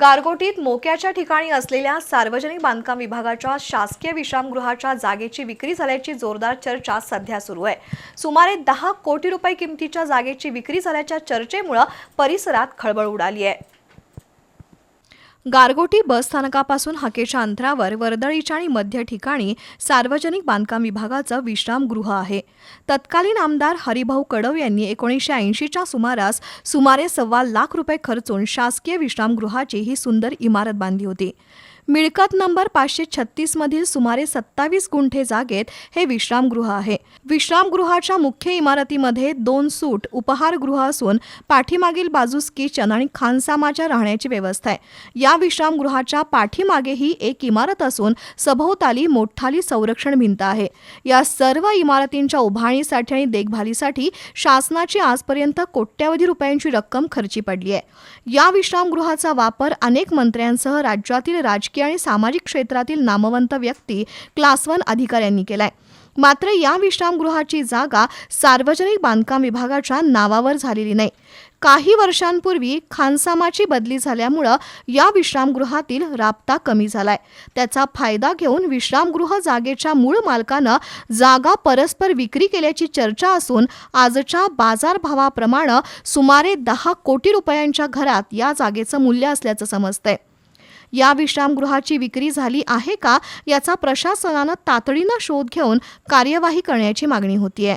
गारगोटीत मोक्याच्या ठिकाणी असलेल्या सार्वजनिक बांधकाम विभागाच्या शासकीय विश्रामगृहाच्या जागेची विक्री झाल्याची जोरदार चर्चा सध्या सुरू आहे. सुमारे दहा कोटी रुपये किमतीच्या जागेची विक्री झाल्याच्या चर्चेमुळं परिसरात खळबळ उडाली आहे. गारगोटी बस स्थानकापासून हकेच्या अंतरावर वर्दळीच्या आणि मध्य ठिकाणी सार्वजनिक बांधकाम विभागाचं विश्रामगृह आहे. तत्कालीन आमदार हरिभाऊ कडव यांनी एकोणीसशे ऐंशीच्या सुमारास सुमारे सव्वा लाख रुपये खर्चून शासकीय विश्रामगृहाची ही सुंदर इमारत बांधली होती. मिळकत नंबर पाचशे छत्तीस मधील सुमारे सत्तावीस गुंठे जागेत हे विश्रामगृह आहे. विश्रामगृहाच्या मुख्य इमारतीमध्ये दोन सूट उपहारगृह असून पाठीमागील बाजूस किचन आणि खानसामाच्या राहण्याची व्यवस्था आहे. या विश्रामगृहाच्या पाठीमागेही एक इमारत असून सभोवताली मोठाली संरक्षण भिंत आहे. या सर्व इमारतींच्या उभारणीसाठी आणि देखभालीसाठी शासनाची आजपर्यंत कोट्यावधी रुपयांची रक्कम खर्ची पडली आहे. या विश्रामगृहाचा वापर अनेक मंत्र्यांसह राज्यातील राजकीय आणि सामाजिक क्षेत्रातील नामवंत व्यक्ती क्लास वन अधिकाऱ्यांनी केलाय. मात्र या विश्रामगृहाची जागा सार्वजनिक बांधकाम विभागाच्या नावावर झालेली नाही. काही वर्षांपूर्वी खानसामाची बदली झाल्यामुळं या विश्रामगृहातील राबता कमी झालाय. त्याचा फायदा घेऊन विश्रामगृह जागेच्या मूळ मालकानं जागा परस्पर विक्री केल्याची चर्चा असून आजच्या बाजारभावाप्रमाणे सुमारे दहा कोटी रुपयांच्या घरात या जागेचं मूल्य असल्याचं समजतंय. या विश्रामगृहाची विक्री झाली आहे का? याचा प्रशासनानं तातडीनं शोध घेऊन कार्यवाही करण्याची मागणी होतीये.